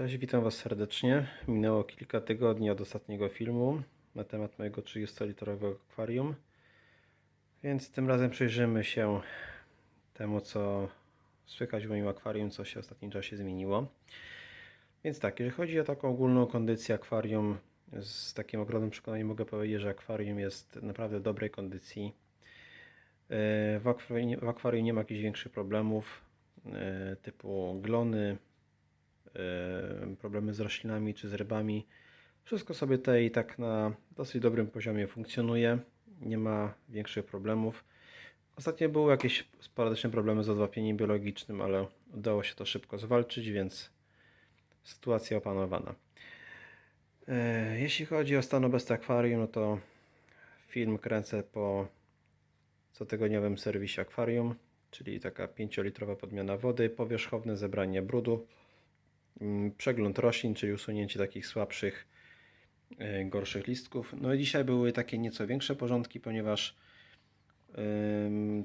Cześć, witam Was serdecznie. Minęło kilka tygodni od ostatniego filmu na temat mojego 30-litrowego akwarium, więc tym razem przyjrzymy się temu, co słychać w moim akwarium, co się w ostatnim czasie zmieniło. Więc tak, jeżeli chodzi o taką ogólną kondycję akwarium, z takim ogromnym przekonaniem mogę powiedzieć, że akwarium jest naprawdę dobrej kondycji. Yy, W akwarium, w akwarium nie ma jakichś większych problemów, yy, typu glony, e, problemy z roślinami czy z rybami. Wszystko sobie tutaj i tak na dosyć dobrym poziomie funkcjonuje. Nie ma większych problemów. Ostatnio były jakieś sporadyczne problemy z odwapieniem biologicznym, ale udało się to szybko zwalczyć, więc sytuacja opanowana. E, Jeśli chodzi o stan obecny akwarium, no to film kręcę po cotygodniowym serwisie akwarium, czyli taka 5-litrowa podmiana wody, powierzchowne zebranie brudu, przegląd roślin, czyli usunięcie takich słabszych, e, gorszych listków. No i dzisiaj były takie nieco większe porządki, ponieważ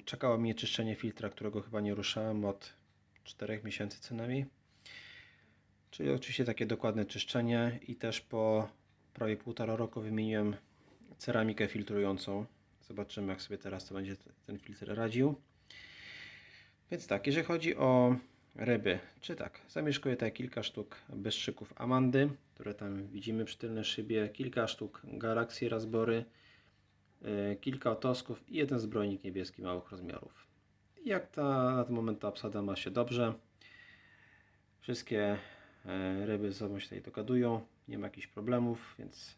czekało mnie czyszczenie filtra, którego chyba nie ruszałem od 4 miesięcy co najmniej. Czyli oczywiście takie dokładne czyszczenie i też po prawie półtora roku wymieniłem ceramikę filtrującą. Zobaczymy jak sobie teraz to będzie ten filtr radził. Więc tak, jeżeli chodzi o ryby, czy tak, zamieszkuję tutaj kilka sztuk bystrzyków Amandy, które tam widzimy przy tylnej szybie, kilka sztuk Galaxy Razbory, yy, kilka otosków i jeden zbrojnik niebieski małych rozmiarów. Jak ta, na ten moment ta obsada ma się dobrze, wszystkie e, ryby ze sobą się tutaj dogadują, nie ma jakichś problemów, więc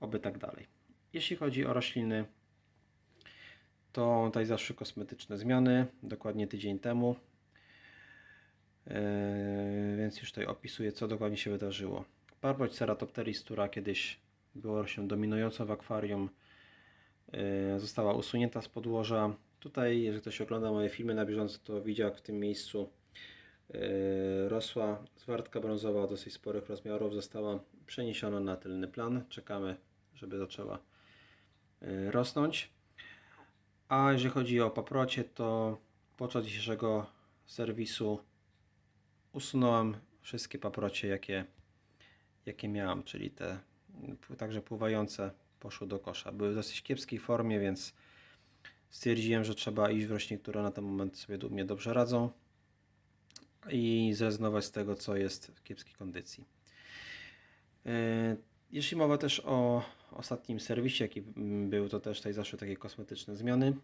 oby tak dalej. Jeśli chodzi o rośliny, to tutaj zaszły kosmetyczne zmiany, dokładnie tydzień temu. Yy, więc już tutaj opisuję, co dokładnie się wydarzyło. Parboć Ceratopteris, która kiedyś była rośliną dominującą w akwarium, yy, została usunięta z podłoża. Tutaj, jeżeli ktoś ogląda moje filmy na bieżąco, to widział, jak w tym miejscu yy, rosła zwartka brązowa dosyć sporych rozmiarów. Została przeniesiona na tylny plan. Czekamy, żeby zaczęła rosnąć. A jeżeli chodzi o paprocie, to podczas dzisiejszego serwisu usunąłem wszystkie paprocie, jakie, jakie miałam, czyli te także pływające poszły do kosza. Były w dosyć kiepskiej formie, więc stwierdziłem, że trzeba iść w rośliny, które na ten moment sobie mnie dobrze radzą i zrezygnować z tego, co jest w kiepskiej kondycji. Yy, Jeśli mowa też o ostatnim serwisie, jaki był, to też tutaj zaszły takie kosmetyczne zmiany.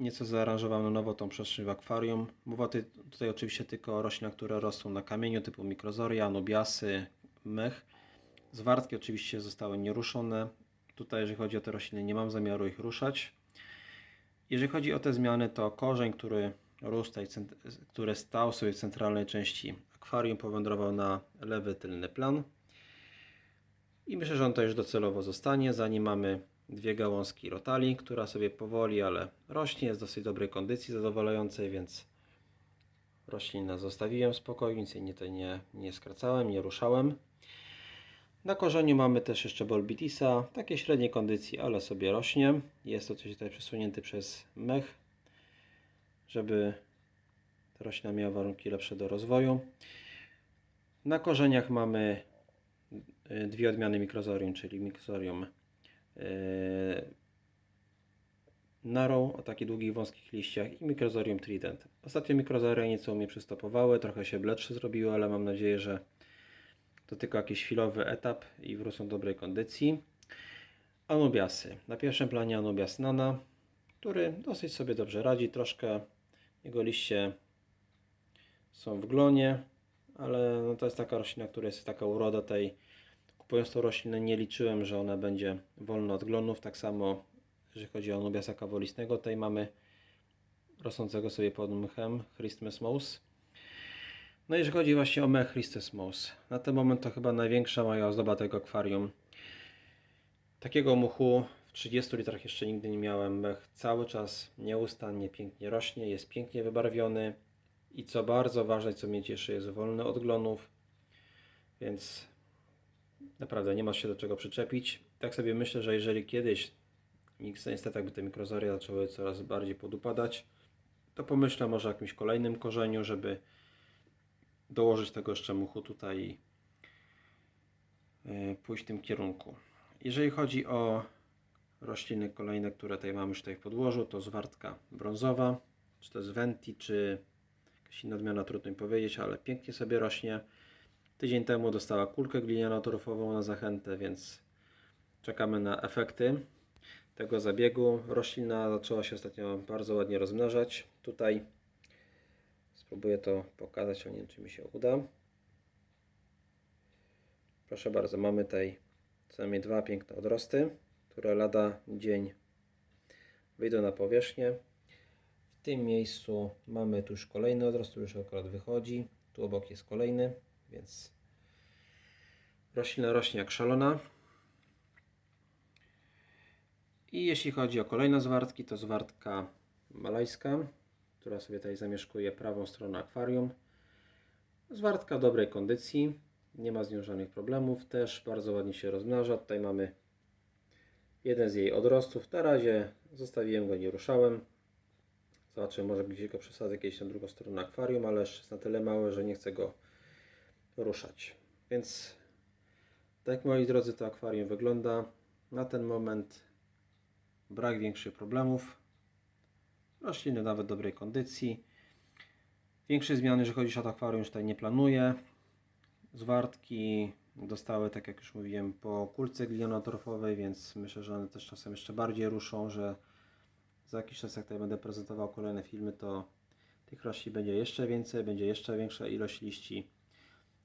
Nieco zaaranżowałem na nowo tą przestrzeń w akwarium. Mowa tutaj, oczywiście tylko o roślinach, które rosną na kamieniu typu mikrozoria, nubiasy, mech. Zwartki oczywiście zostały nieruszone. Tutaj jeżeli chodzi o te rośliny nie mam zamiaru ich ruszać. Jeżeli chodzi o te zmiany to korzeń, który rósł który stał sobie w centralnej części akwarium powędrował na lewy tylny plan. I myślę, że on to już docelowo zostanie. Za nim mamy dwie gałązki rotali, która sobie powoli, ale rośnie, jest w dosyć dobrej kondycji, zadowalającej, więc roślinę zostawiłem w spokoju, nic jej nie, nie, nie skracałem, nie ruszałem. Na korzeniu mamy też jeszcze Bolbitisa, takiej średniej kondycji, ale sobie rośnie. Jest to coś tutaj przesunięty przez mech, żeby ta roślina miała warunki lepsze do rozwoju. Na korzeniach mamy y, dwie odmiany mikrozorium, czyli mikrozorium y, Narrow o takich długich, wąskich liściach i mikrozorium Trident. Ostatnio mikrozoria nieco mnie przystopowały, trochę się bledsze zrobiły, ale mam nadzieję, że to tylko jakiś chwilowy etap i wrócą do dobrej kondycji. Anubiasy. Na pierwszym planie Anubias Nana, który dosyć sobie dobrze radzi, troszkę jego liście są w glonie, ale no to jest taka roślina, która jest taka uroda tej. Tą roślinę nie liczyłem, że ona będzie wolna od glonów. Tak samo jeżeli chodzi o Anubiasa kawolistnego, tutaj mamy rosnącego sobie pod mchem Christmas Mouse. No i jeżeli chodzi właśnie o mech Christmas Mouse, na ten moment to chyba największa moja ozdoba tego akwarium. Takiego muchu w 30 litrach jeszcze nigdy nie miałem. Mech cały czas nieustannie pięknie rośnie, jest pięknie wybarwiony i co bardzo ważne, co mnie cieszy, jest wolny od glonów, więc naprawdę nie ma się do czego przyczepić. Tak sobie myślę, że jeżeli kiedyś niestety jakby te mikrozoria zaczęły coraz bardziej podupadać, to pomyślę może o jakimś kolejnym korzeniu, żeby dołożyć tego jeszcze muchu tutaj i y, pójść w tym kierunku. Jeżeli chodzi o rośliny kolejne, które tutaj mamy już tutaj w podłożu, to zwartka brązowa, czy to jest Venti, czy jakaś inna odmiana, trudno mi powiedzieć, ale pięknie sobie rośnie. Tydzień temu dostała kulkę gliniano-torfową na zachętę, więc czekamy na efekty tego zabiegu. Roślina zaczęła się ostatnio bardzo ładnie rozmnażać. Tutaj spróbuję to pokazać, ale nie wiem, czy mi się uda. Proszę bardzo, mamy tutaj co najmniej dwa piękne odrosty, które lada dzień wyjdą na powierzchnię. W tym miejscu mamy tu już kolejny odrost, który już akurat wychodzi. Tu obok jest kolejny, więc roślina rośnie jak szalona. I jeśli chodzi o kolejne zwartki, to zwartka malajska, która sobie tutaj zamieszkuje prawą stronę akwarium. Zwartka w dobrej kondycji, nie ma z nią żadnych problemów, też bardzo ładnie się rozmnaża. Tutaj mamy jeden z jej odrostów. Na razie zostawiłem go, nie ruszałem. Zobaczę, może gdzieś go przesadzę kiedyś na drugą stronę akwarium, ale jest na tyle małe, że nie chcę go ruszać. Więc tak moi drodzy to akwarium wygląda. Na ten moment brak większych problemów. Rośliny nawet dobrej kondycji. Większej zmiany, jeżeli chodzi o akwarium, już tutaj nie planuję. Zwartki dostały, tak jak już mówiłem, po kulce glinotorfowej, więc myślę, że one też czasem jeszcze bardziej ruszą, że za jakiś czas, jak tutaj będę prezentował kolejne filmy, to tych roślin będzie jeszcze więcej, będzie jeszcze większa ilość liści.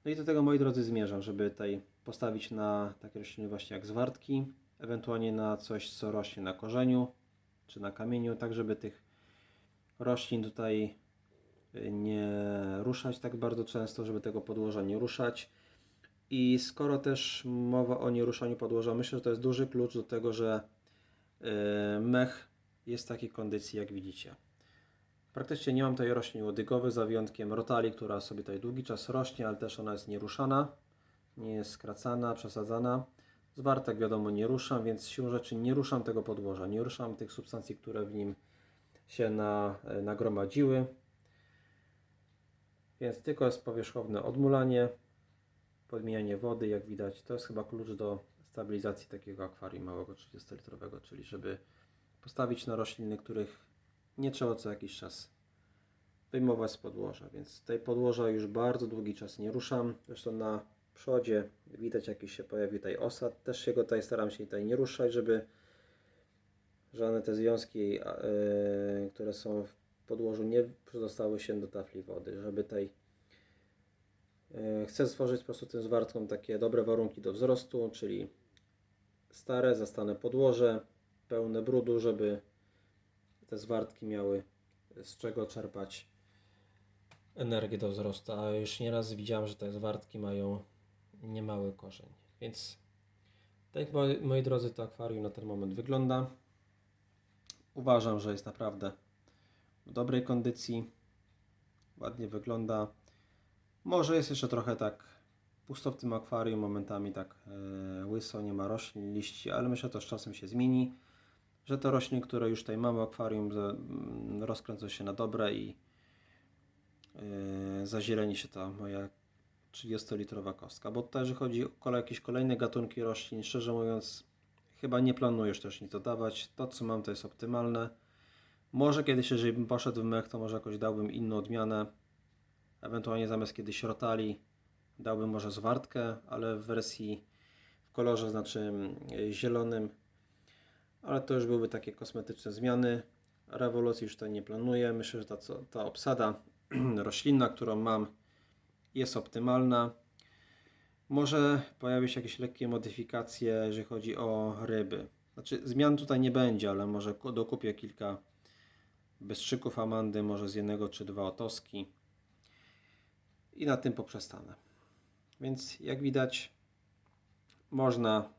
No i do tego, moi drodzy, zmierzam, żeby tutaj postawić na takie rośliny właśnie jak zwartki, ewentualnie na coś, co rośnie na korzeniu, czy na kamieniu, tak żeby tych roślin tutaj y, nie ruszać tak bardzo często, żeby tego podłoża nie ruszać. I skoro też mowa o nieruszaniu podłoża, myślę, że to jest duży klucz do tego, że y, mech jest w takiej kondycji, jak widzicie. Praktycznie nie mam tutaj roślin łodygowych, za wyjątkiem rotali, która sobie tutaj długi czas rośnie, ale też ona jest nieruszana, nie jest skracana, przesadzana. Zwartek wiadomo nie ruszam, więc siłą rzeczy nie ruszam tego podłoża, nie ruszam tych substancji, które w nim się na, nagromadziły. Więc tylko jest powierzchowne odmulanie, podmienianie wody, jak widać. To jest chyba klucz do stabilizacji takiego akwarium małego 30-litrowego, czyli żeby postawić na rośliny, których nie trzeba co jakiś czas wyjmować z podłoża. Więc tej podłoża już bardzo długi czas nie ruszam. Zresztą na przodzie widać jakiś się pojawi tutaj osad. Też się go tutaj staram się tutaj nie ruszać, żeby żadne te związki, e, które są w podłożu nie przedostały się do tafli wody, żeby tutaj e, chcę stworzyć po prostu tym zwartkom takie dobre warunki do wzrostu, czyli stare, zastane podłoże, pełne brudu, żeby te zwartki miały z czego czerpać energię do wzrostu. A już nieraz widziałem, że te zwartki mają niemały korzeń. Więc tak moi, moi drodzy, to akwarium na ten moment wygląda. Uważam, że jest naprawdę w dobrej kondycji. Ładnie wygląda. Może jest jeszcze trochę tak pusto w tym akwarium, momentami tak e, łyso, nie ma roślin, liści, ale myślę, że to z czasem się zmieni. Że te rośliny, które już tutaj mamy akwarium, mm, rozkręcą się na dobre i e, zazieleni się ta moja 30-litrowa kostka. Bo tutaj, jeżeli chodzi o jakieś kolejne gatunki roślin, szczerze mówiąc, chyba nie planuję już też nic dodawać. To, co mam, to jest optymalne. Może kiedyś, jeżeli bym poszedł w mech, to może jakoś dałbym inną odmianę. Ewentualnie zamiast kiedyś rotali, dałbym może zwartkę, ale w wersji w kolorze, znaczy mm, zielonym. Ale to już byłyby takie kosmetyczne zmiany. Rewolucji już tutaj nie planuję. Myślę, że ta, ta obsada roślinna, którą mam, jest optymalna. Może pojawią się jakieś lekkie modyfikacje, jeżeli chodzi o ryby. Znaczy, zmian tutaj nie będzie, ale może ku- dokupię kilka bystrzyków Amandy, może z jednego czy dwa otoski. I na tym poprzestanę. Więc jak widać, można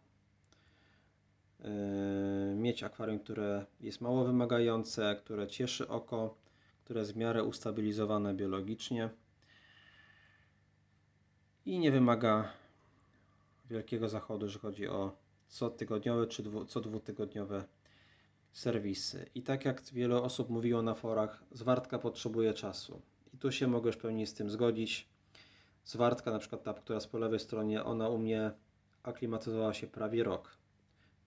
mieć akwarium, które jest mało wymagające, które cieszy oko, które jest w miarę ustabilizowane biologicznie i nie wymaga wielkiego zachodu, jeżeli chodzi o cotygodniowe czy dwu, co dwutygodniowe serwisy. I tak jak wiele osób mówiło na forach, zwartka potrzebuje czasu. I tu się mogę już pełni z tym zgodzić. Zwartka, na przykład ta, która jest po lewej stronie, ona u mnie aklimatyzowała się prawie rok.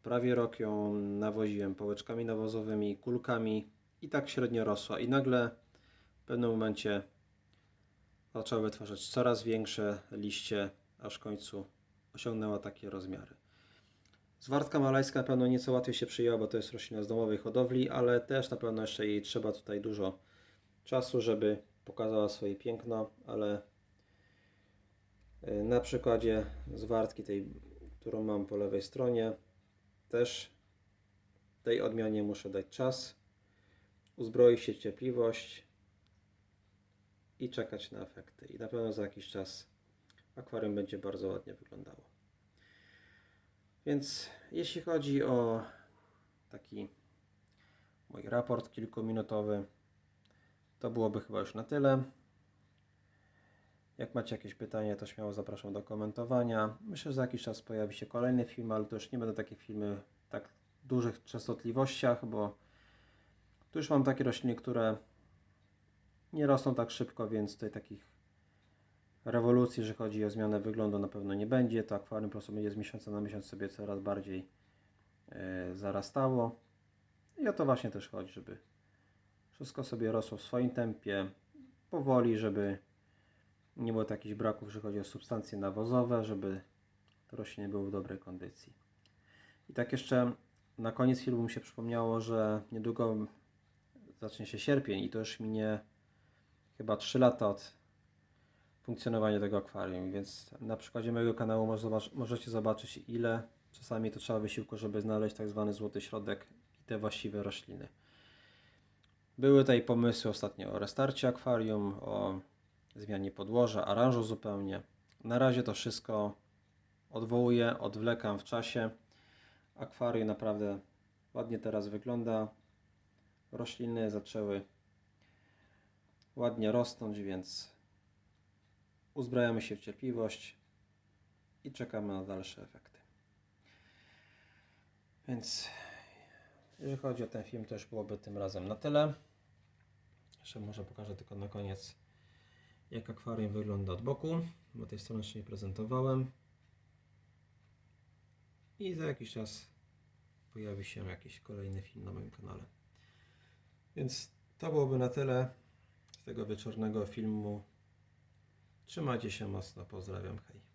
Prawie rok ją nawoziłem pałeczkami nawozowymi, kulkami i tak średnio rosła. I nagle w pewnym momencie zaczęła wytwarzać coraz większe liście, aż w końcu osiągnęła takie rozmiary. Zwartka malajska na pewno nieco łatwiej się przyjęła, bo to jest roślina z domowej hodowli, ale też na pewno jeszcze jej trzeba tutaj dużo czasu, żeby pokazała swoje piękno, ale y, na przykładzie zwartki tej, którą mam po lewej stronie, też tej odmianie muszę dać czas, uzbroić się cierpliwość i czekać na efekty. I na pewno za jakiś czas akwarium będzie bardzo ładnie wyglądało. Więc jeśli chodzi o taki mój raport kilkuminutowy, to byłoby chyba już na tyle. Jak macie jakieś pytania, to śmiało zapraszam do komentowania. Myślę, że za jakiś czas pojawi się kolejny film, ale to już nie będą takie filmy w tak dużych częstotliwościach, bo tu już mam takie rośliny, które nie rosną tak szybko, więc tutaj takich rewolucji, jeżeli chodzi o zmianę wyglądu, na pewno nie będzie. To akwarium po prostu będzie z miesiąca na miesiąc sobie coraz bardziej e, zarastało. I o to właśnie też chodzi, żeby wszystko sobie rosło w swoim tempie, powoli, żeby nie było takich braków, jeżeli chodzi o substancje nawozowe, żeby te rośliny były w dobrej kondycji. I tak jeszcze na koniec filmu mi się przypomniało, że niedługo zacznie się sierpień i to już minie chyba 3 lata od funkcjonowania tego akwarium, więc na przykładzie mojego kanału możecie zobaczyć ile czasami to trzeba wysiłku, żeby znaleźć tak zwany złoty środek i te właściwe rośliny. Były tutaj pomysły ostatnio o restarcie akwarium, o zmianie podłoża, aranżu zupełnie. Na razie to wszystko odwołuję, odwlekam w czasie. Akwarium naprawdę ładnie teraz wygląda. Rośliny zaczęły ładnie rosnąć, więc uzbrajamy się w cierpliwość i czekamy na dalsze efekty. Więc jeżeli chodzi o ten film, to już byłoby tym razem na tyle. Jeszcze może pokażę tylko na koniec, jak akwarium wygląda od boku, bo tej strony jeszcze nie prezentowałem. I za jakiś czas pojawi się jakiś kolejny film na moim kanale. Więc to byłoby na tyle z tego wieczornego filmu. Trzymajcie się mocno, pozdrawiam, hej.